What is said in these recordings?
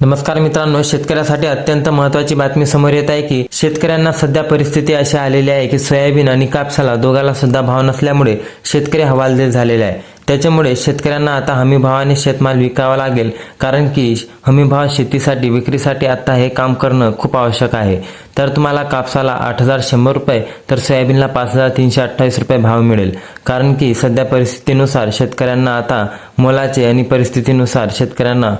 नमस्कार मित्रांनो शेतकऱ्यासाठी अत्यंत महत्त्वाची बातमी समोर येत आहे की शेतकऱ्यांना सध्या परिस्थिती अशी आलेली आहे की सोयाबीन आणि कापसाला दोघाला सुद्धा भाव नसल्यामुळे शेतकरी हवालदिल झालेले आहे. त्याच्यामुळे शेतकऱ्यांना आता हमी भावाने शेतमाल विकावा लागेल कारण की हमी भाव शेतीसाठी विक्रीसाठी आता हे काम करणं खूप आवश्यक आहे. तर तुम्हाला कापसाला आठ हजार शंभर रुपये तर सोयाबीनला पाच हजार तीनशे अठ्ठावीस रुपये भाव मिळेल. कारण की सध्या परिस्थितीनुसार शेतकऱ्यांना आता मोलाचे आणि परिस्थितीनुसार शेतकऱ्यांना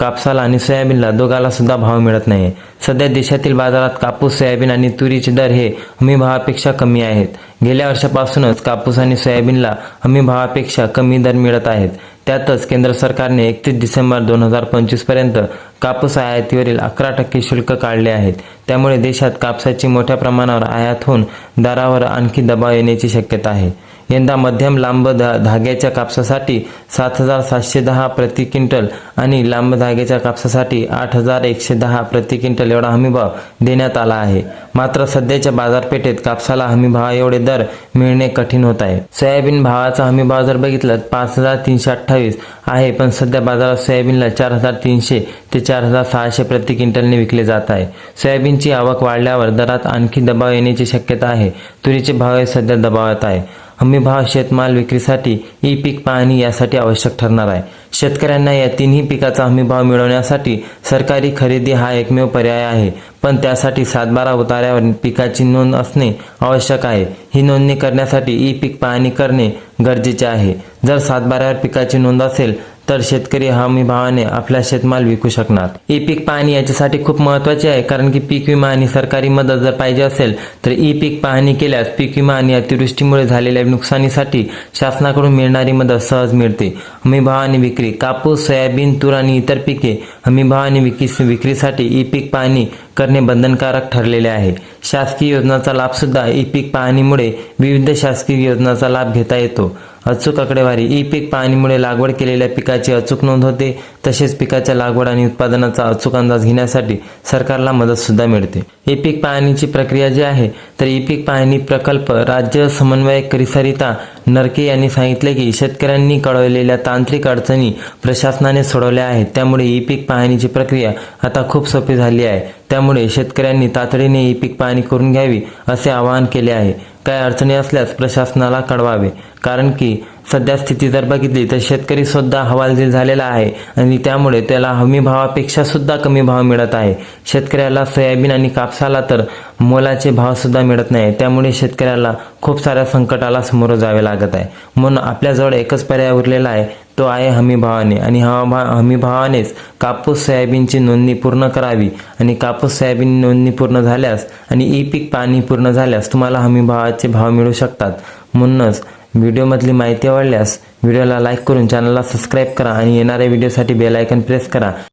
कापसाला आणि सोयाबीनला दोघाला सुद्धा भाव मिळत नाही सध्या देशातील बाजारात कापूस सोयाबीन आणि तुरीचे दर हे हमी भावापेक्षा कमी आहेत. गेल्या वर्षापासूनच कापूस आणि सोयाबीनला हमी भावापेक्षा कमी दर मिळत आहेत. त्यातच केंद्र सरकारने एकतीस डिसेंबर दोन हजार पंचवीसपर्यंत कापूस आयातीवरील अकरा टक्के शुल्क काढले आहेत. त्यामुळे देशात कापसाची मोठ्या प्रमाणावर आयात होऊन दरावर आणखी दबाव येण्याची शक्यता आहे. यंदा मध्यम लांब धा धाग्याच्या कापसासाठी सात हजार सातशे दहा प्रति क्विंटल आणि लांब धाग्याच्या कापसासाठी आठ हजार एकशे दहा प्रति क्विंटल एवढा हमीभाव देण्यात आला आहे. मात्र सध्याच्या बाजारपेठेत कापसाला हमीभाव एवढे दर मिळणे कठीण होत आहे. सोयाबीन भावाचा हमीभाव जर बघितलं तर पाच हजार तीनशे अठ्ठावीस आहे पण सध्या बाजारात सोयाबीनला चार हजार तीनशे ते चार हजार सहाशे प्रति क्विंटलने विकले जात आहे. सोयाबीनची आवक वाढल्यावर दरात आणखी दबाव येण्याची शक्यता आहे. तुरीचे भाव हे सध्या दबावात आहे. हमी भाव शेतमाल विक्रीसाठी ई पीक पाहणी यासाठी आवश्यक ठरणार आहे. शेतकऱ्यांना या तिन्ही पिकाचा हमी भाव मिळवण्यासाठी सरकारी खरेदी हा एकमेव पर्याय आहे. पण त्यासाठी सातबारा उतार्यावर पिकाची नोंद असणे आवश्यक आहे. ही नोंदणी करण्यासाठी ई पीक पाहणी करणे गरजेचे आहे. जर सातबाऱ्यावर पिकाची नोंद असेल तर शेतकरी हमी भावाने आपला शेतमाल विकू शकणार. ई पीक पाहणी याच्यासाठी खूप महत्त्वाचे आहे कारण की पीक विमा आणि सरकारी मदत जर पाहिजे असेल तर ई पीक पाहणी केल्यास पीक विमा आणि अतिवृष्टीमुळे झालेल्या नुकसानीसाठी शासनाकडून मिळणारी मदत सहज मिळते. हमी भाव आणि विक्री कापूस सोयाबीन तूर आणि इतर पिके हमी भाव आणि विक्री विक्रीसाठी ई पीक पाहणी करणे बंधनकारक ठरलेले आहे. शासकीय योजनांचा लाभ सुद्धा ई पीक पाहणीमुळे विविध शासकीय योजनांचा लाभ घेता येतो. अचूक आकडेवारी ई पीक पाहणीमुळे लागवड केलेल्या पिकाची अचूक नोंद होते तसेच पिकाच्या लागवड आणि उत्पादनाचा अचूक अंदाज घेण्यासाठी सरकारला मदत सुद्धा मिळते. ई पाहणीची प्रक्रिया जी आहे तर ई पाहणी प्रकल्प राज्य समन्वयक करिसरिता नरके यांनी सांगितले की शेतकऱ्यांनी कळवलेल्या तांत्रिक अडचणी प्रशासनाने सोडवल्या आहेत. त्यामुळे ई पीक पाहणीची प्रक्रिया आता खूप सोपी झाली आहे. त्यामुळे शेतकऱ्यांनी तातडीने ई पीक पाहणी करून घ्यावी असे आवाहन केले आहे. काय अडचणी असल्यास प्रशासनाला कळवावे कारण की सध्या स्थिती जर बघितली तर शेतकरी सुद्धा हवालदिल झालेला आहे आणि त्यामुळे त्याला हमी भावापेक्षा सुद्धा कमी भाव मिळत आहे. शेतकऱ्याला सोयाबीन आणि कापसाला तर मोलाचे भाव सुद्धा मिळत नाही. त्यामुळे शेतकऱ्याला खूप साऱ्या संकटाला सामोरं जावे लागत आहे. म्हणून आपल्याजवळ एकच पर्याय उरलेला आहे. तो आहे हमीभावाने आणि हवा हमीभावानेच कापूस सोयाबीनची नोंदणी पूर्ण करावी. आणि कापूस सोयाबीन नोंदणी पूर्ण झाल्यास आणि ई पीक पाणी पूर्ण झाल्यास तुम्हाला हमीभावाचे भाव मिळू शकतात. म्हणूनच व्हिडिओमधली माहिती आवडल्यास व्हिडिओला लाईक करून चॅनलला सबस्क्राईब करा आणि येणाऱ्या व्हिडिओसाठी बेल आयकन प्रेस करा.